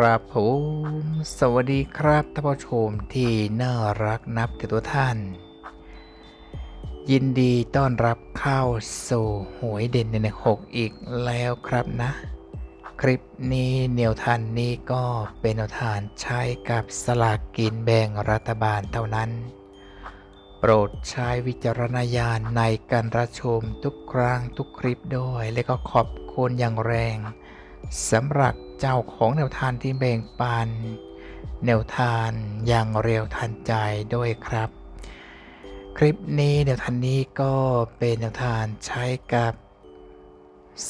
ครับผมสวัสดีครับท่านผู้ชมที่น่ารักนับแต่ตัวท่าน ยินดีต้อนรับเข้าสู่หวยเด่นในหกอีกแล้วครับนะ คลิปนี้แนวทานนี้ก็เป็นแนวทานใช้กับสลากกินแบ่งรัฐบาลเท่านั้น โปรดใช้วิจารณญาณในการรับชมทุกครั้งทุกคลิปด้วย และก็ขอบคุณอย่างแรงสำหรับ เจ้าของแนวทานที่แบ่งปัน แนวทานอย่างเร็วทันใจด้วยครับ คลิปนี้แนวทานนี้ก็เป็นแนวทานใช้กับ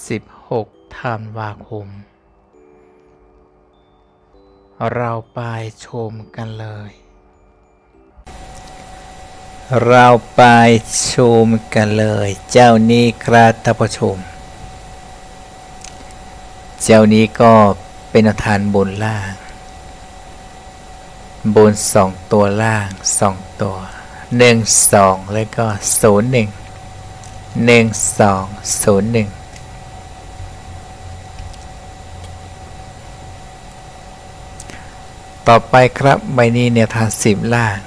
16ธันวาคม เราไปชมกันเลย เราไปชมกันเลย เจ้านี้ครับท่านผู้ชม เจ้านี้ก็เป็นอาทานบนล่าง บนสองตัวล่างสองตัวหนึ่งสองแล้วก็ศูนย์หนึ่งหนึ่งสองศูนย์หนึ่งต่อไปครับใบนี้เนี่ยทานสิบล่าง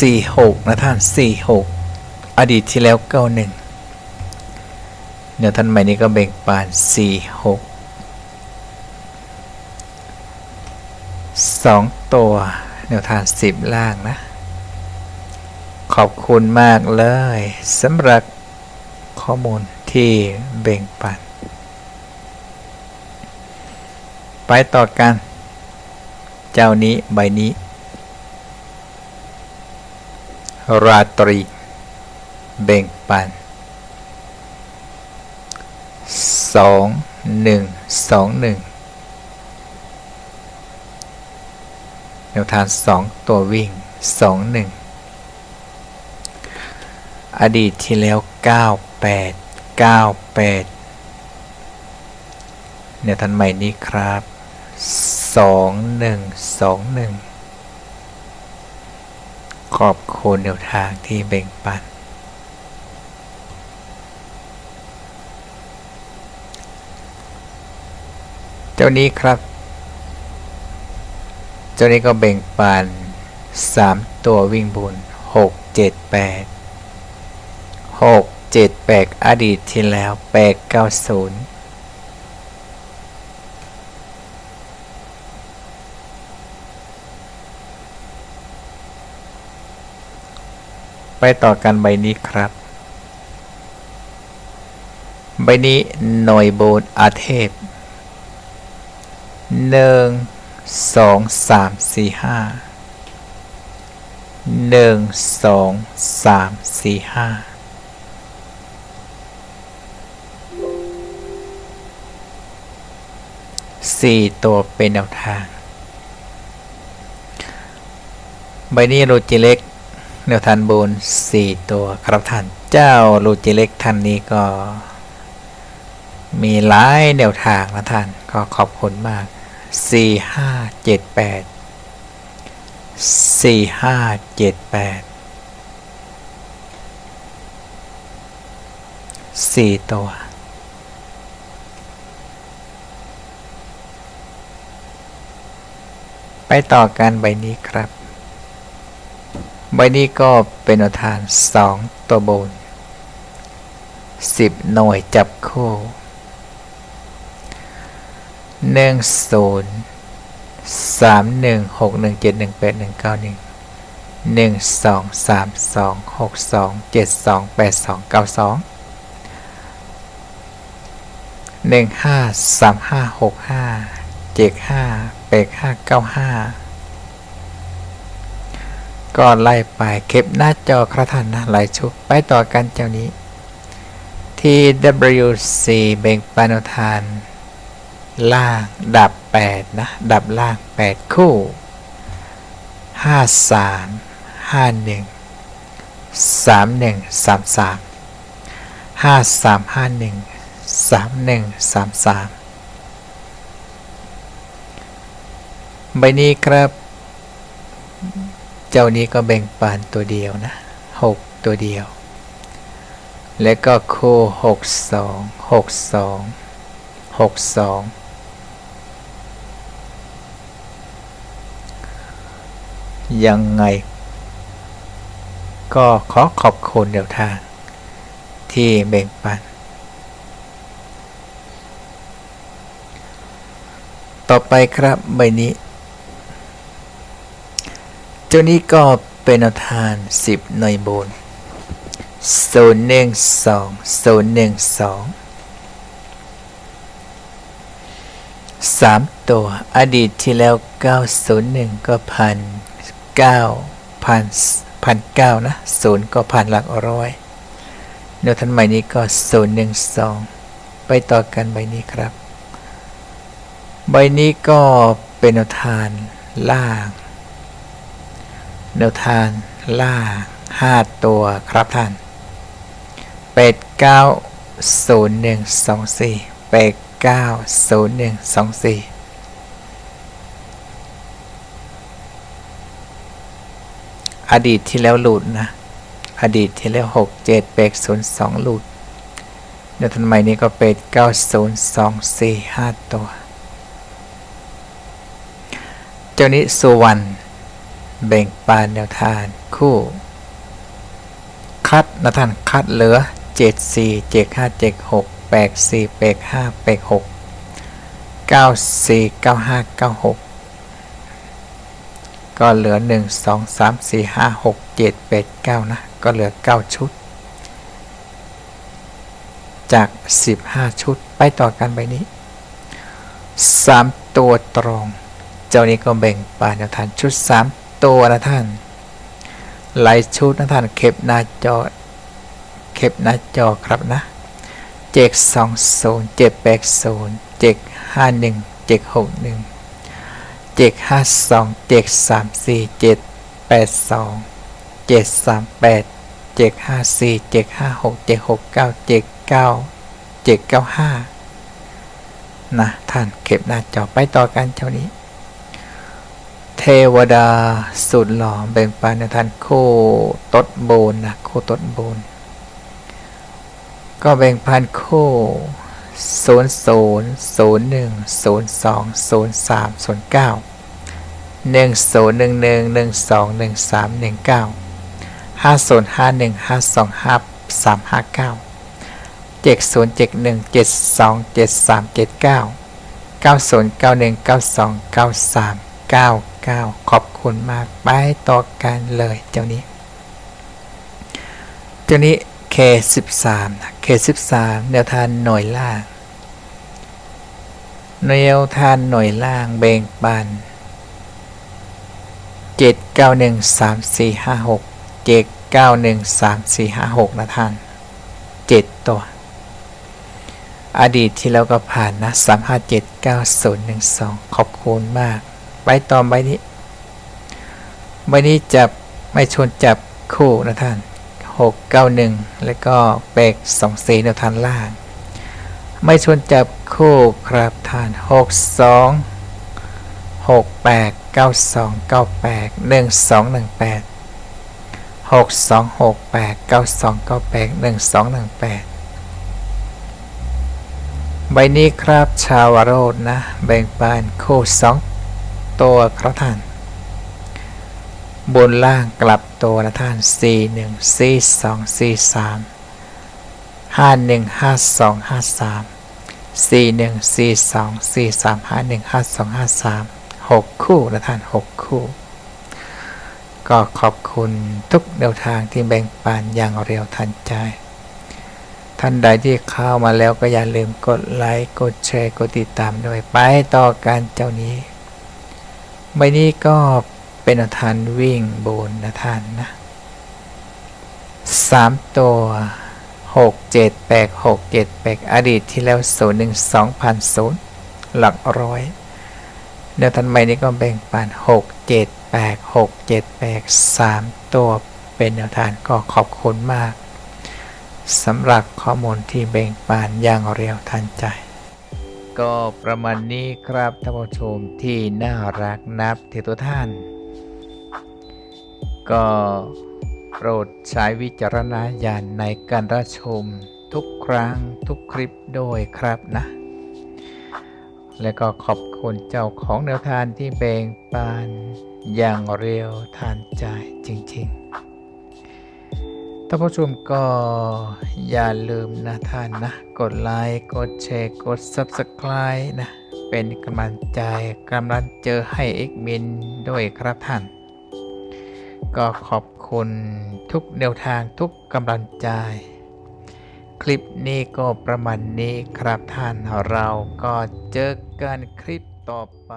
สี่หกนะท่านสี่หกอดีตที่แล้วเก้าหนึ่งเดี๋ยวท่านใหม่นี้ก็เบ่งปานสี่หกสองตัวแนวทางสิบล่างนะ ขอบคุณมากเลยสำหรับข้อมูลที่เบ่งปัน ไปต่อกัน เจ้านี้ใบนี้ ราตรี เบ่งปันสองหนึ่2 1 2งแนวทาง 2 ตัววิ่งสองหนึ่งอดีตที่แล้วเก้าแปดเก้าแปดเนวทางใหม่นี้ครับสองหนึ่งสองหนึ่ง ขอบคุณแนวทางที่แบ่งปัน เจ้านี้ครับ เจ้านี้ก็แบ่งปัน 3 ตัววิ่งบน6 7 8 6 7 8 อดีตที่แล้ว 8 9 0 ต่อกันใบนี้ครับ ใบนี้หน่วยโบนอาเทพหนึ่งสองสามสี่ห้าหนึ่งสองสามสี่ห้าสี่ตัวเป็นแนวทาง ใบนี้โรจิเล็ก แนวทานบนสี่ตัวครับท่านเจ้าลูจิเล็กท่านนี้ก็ มีหลายแนวทางนะท่านก็ขอบคุณมากสี่ห้าเจ็ดแปดสี่ห้าเจ็ดแปดสี่ตัวไปต่อกันใบนี้ครับ ใบนี้ก็เป็นอาทานสองตัวบนสิบหน่วยจับคู่หนึ่งศูนย์สามหนึ่งหกหนึ่งเจ็ดหนึ่งแปดหนึ่งเก้าหนึ่งหนึ่งสองสามสองหกสองเจ็ดสองแปดสองเก้าสองหนึ่งห้าสามห้าหกห้าเจ็ดห้าแปดห้าเก้าห้า ก็ไล่ไปเก็บหน้าจอครับท่านนะหลายชุดไปต่อกันเจ้านี้ TWC เบ่งปานทาน ล่างดับ 8 นะ ดับล่าง 8 คู่ 53 51 31 33 53 51 31 33ใบนี้ครับ จ้านี้ก็แบ่งปานตัวเดียวนะ6ตัวเดียว และก็คู่หกสองหกสองหกสองยังไง ก็ขอขอบคุณเดียวทาง ที่แบ่งปัน ต่อไปครับใบนี้ เจ้านี้ก็เป็นแนวทานสิบหน่วยบนศูนย์หนึ่งสองศูนย์หนึ่งสองสามตัว อดีตที่แล้วเก้าศูนย์หนึ่งก็พันเก้าพันพันเก้านะศูนย์ก็พันหลักร้อยแนวทันใหม่นี้ก็ศูนย์หนึ่งสองไปต่อกันใบนี้ครับ ใบนี้ก็เป็นแนวทานล่าง แนวทางล่าห้าตัวครับท่าน เป็ดเก้าศูนย์หนึ่งสองสี่เป็ดเก้าศูนย์หนึ่งสองสี่อดีตที่แล้วหลุดนะ อดีตที่แล้วหกเจ็ดเป็ดศูนย์สองหลุดเดี๋ยวทันใหม่นี้ก็เป็ดเก้าศูนย์สองสี่ห้าตัว เจ้านี้สุวรรณ แบ่งปานแนวทานคู่ คัดนะท่านคัดเหลือ 7 4 7 5 7 6 8 4 8 5 8 6 9 4 9 5 9 6 ก็เหลือ 1 2 3 4 5 6 7 8 9 นะ ก็เหลือ 9 ชุด จาก 15 ชุดไปต่อกันใบนี้ 3 ตัวตรง เจ้านี้ก็แบ่งปานแนวทานชุด 3 ตัวนะท่านหลายชุดนะท่านเก็บหน้าจอเก็บหน้าจอครับนะเจ็ดสองศูนย์เจ็ดแปดศูนย์เจ็ดห้าหนึ่งเจ็ดหกหนึ่งเจ็ดห้าสองเจ็ดสามสี่เจ็ดแปดสองเจ็ดสามแปดเจ็ดห้าสี่เจ็ดห้าหกเจ็ดหกเก้าเจ็ดเก้าเจ็ดเก้าห้านะท่านเก็บหน้าจอไปต่อกันเจ้านี้ วดาสุดหล่อแบ่งปันในท่านโคตดโบนนะโคตดโบน ก็แบ่งปันโคศูนย์ศูนย์ศูนย์หนึ่งศูนย์สองศูนย์สามศูนย์เก้าหนึ่งศูนย์หนึ่งหนึ่งหนึ่งสองหนึ่งสามหนึ่งเก้าห้าศูนย์ห้าหนึ่งห้าสองห้าสามห้าเก้าเจ็ดศูนย์เจ็ดหนึ่งเจ็ดสองเจ็ดสามเจ็ดเก้าเก้าศูนย์เก้าหนึ่งเก้าสองเก้าสามเก้า ก้าขอบคุณมากไปต่อกันเลยเจ้านี้ เจ้านี้เคสิบสามนะเคสิบสามแนวทานหน่วยล่าง แนวทานหน่วยล่างเบ่งปันเจ็ดเก้าหนึ่งสามสี่ห้าหกเจ็ดเก้าหนึ่งสามสี่ห้าหกนะท่านเจ็ดตัว อดีตที่เราก็ผ่านนะสามห้าเจ็ดเก้าศูนย์หนึ่งสองขอบคุณมาก ไปต่อใบนี้ ใบนี้จับไม่ชนจับคู่นะท่านหกเก้าหนึ่งแล้วก็เปกสองสีนวทานล่าง ไม่ชนจับคู่ครับท่านหกสองหกแปดเก้าสองเก้าแปดหนึ่งสองหนึ่งแปดหกสองหกแปดเก้าสองเก้าแปดหนึ่งสองหนึ่งแปดใบนี้ครับชาวโรดนะ แบ่งปันคู่สอง ตัวครับท่าน บนล่างกลับตัวนะท่าน 4 1 4 2 4 3 5 1 5 2 5 3 4 1 4 2 4 3 5 1 5 2 5 3 6 คู่นะท่าน 6 คู่ ก็ขอบคุณทุกแนวทางที่แบ่งปันอย่างเร็วทันใจ ท่านใดที่เข้ามาแล้วก็อย่าลืมกดไลค์ กดแชร์ กดติดตามด้วยไปต่อกันเจ้านี้ ใบนี้ก็เป็นอาทานวิ่งบนนะท่านนะสามตัวหกเจ็ดแปดหกเจ็ดแปดอดีตที่แล้วศูนย์หนึ่งสองพันศูนย์หลักร้อยแนวทันใหม่นี้ก็แบ่งปันหกเจ็ดแปดหกเจ็ดแปดสามตัวเป็นแนวทางก็ขอบคุณมากสำหรับข้อมูลที่แบ่งปันอย่างเร็วทันใจ ก็ประมาณนี้ครับท่านผู้ชมที่น่ารักนับถือตัวท่าน ก็โปรดใช้วิจารณญาณในการรับชมทุกครั้งทุกคลิปโดยครับนะ และก็ขอบคุณเจ้าของแนวทางที่แบ่งปันอย่างเร็วทันใจจริง ๆ ท่านผู้ชมก็อย่าลืมนะท่านนะ กดไลค์ กดแชร์ กด Subscribe นะ เป็นกำลังใจกำลังเจอให้เอกมินด้วยครับท่าน ก็ขอบคุณทุกแนวทางทุกกำลังใจ คลิปนี้ก็ประมาณนี้ครับท่านเราก็เจอกันคลิปต่อไป